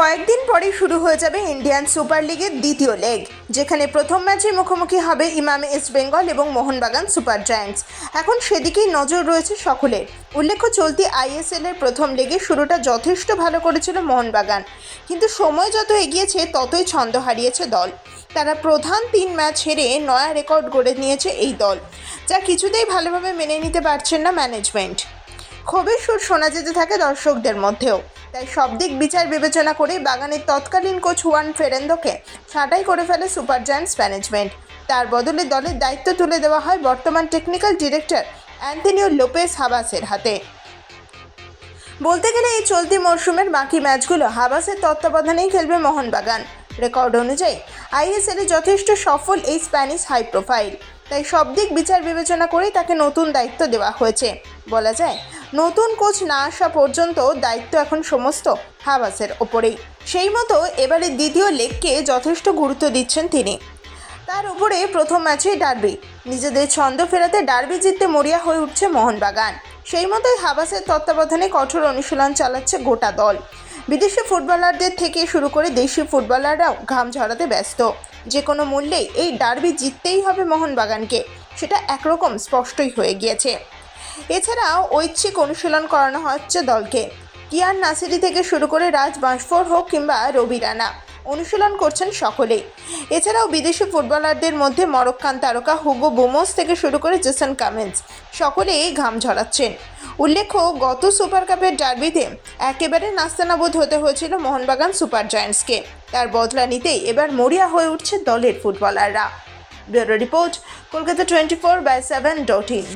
কয়েকদিন পরেই শুরু হয়ে যাবে ইন্ডিয়ান সুপার লিগের দ্বিতীয় লেগ, যেখানে প্রথম ম্যাচে মুখোমুখি হবে ইমামে ইস্ট বেঙ্গল এবং মোহনবাগান সুপার জায়ান্টস। এখন সেদিকেই নজর রয়েছে সকলের। উল্লেখ্য, চলতি আইএসএল এর প্রথম লেগে শুরুটা যথেষ্ট ভালো করেছিল মোহনবাগান। কিন্তু সময় যত এগিয়েছে, ততই ছন্দ হারিয়েছে দল। তারা প্রধান তিন ম্যাচ হেরে নয়া রেকর্ড গড়ে নিয়েছে এই দল, যা কিছুতেই ভালোভাবে মেনে নিতে পারছেন না ম্যানেজমেন্ট। ক্ষোভের সুর শোনা যেতে থাকে দর্শকদের মধ্যেও। তাই সব দিক বিচার বিবেচনা করে বাগানের তৎকালীন কোচ হুয়ান ফেরেন্দোকে ছাঁটাই করে ফেলে সুপার জায়ান্টস ম্যানেজমেন্ট তার বদলে দলের দায়িত্ব তুলে দেওয়া হয় বর্তমান টেকনিক্যাল ডিরেক্টর অ্যান্থনিও লোপেস হাবাসের হাতে। বলতে গেলে এই চলতি মরশুমের বাকি ম্যাচগুলো হাবাসের তত্ত্বাবধানেই খেলবে মোহনবাগান। রেকর্ড অনুযায়ী আইএসএলে যথেষ্ট সফল এই স্প্যানিশ হাই প্রোফাইল। তাই সব দিক বিচার বিবেচনা করেই তাকে নতুন দায়িত্ব দেওয়া হয়েছে। বলা যায় নতুন কোচ না আসা পর্যন্ত দায়িত্ব এখন সমস্ত হাবাসের ওপরেই। সেই মতো এবারে দ্বিতীয় লেগকে যথেষ্ট গুরুত্ব দিচ্ছেন তিনি। তার উপরে প্রথম ম্যাচেই ডার্বি। নিজেদের ছন্দ ফেরাতে ডার্বি জিততে মরিয়া হয়ে উঠছে মোহনবাগান। সেই মতোই হাবাসের তত্ত্বাবধানে কঠোর অনুশীলন চালাচ্ছে গোটা দল। বিদেশি ফুটবলারদের থেকে শুরু করে দেশি ফুটবলাররাও ঘাম ঝরাতে ব্যস্ত। যে কোনো মূল্যেই এই ডার্বি জিততেই হবে মোহনবাগানকে। সেটা একরকম স্পষ্টই হয়ে গিয়েছে। এছাড়াও ঐচ্ছিক অনুশীলন করানো হচ্ছে দলকে। কিয়ান নাসিরি থেকে শুরু করে রাজ বাঁশফোর হোক কিংবা রবি রানা, অনুশীলন করছেন সকলেই। এছাড়াও বিদেশি ফুটবলারদের মধ্যে মরক্কান তারকা হুগো বুমোস থেকে শুরু করে জেসন কামেন্স, সকলেই ঘাম ঝরাচ্ছেন। উল্লেখ্য, গত সুপার কাপের ডার্বিতে একেবারে নাস্তানাবোধ হতে হয়েছিল মোহনবাগান সুপার জায়ান্টসকে। তার বদলা নিতেই এবার মরিয়া হয়ে উঠছে দলের ফুটবলাররা। Bureau report, Kolkata twenty four by seven dot in.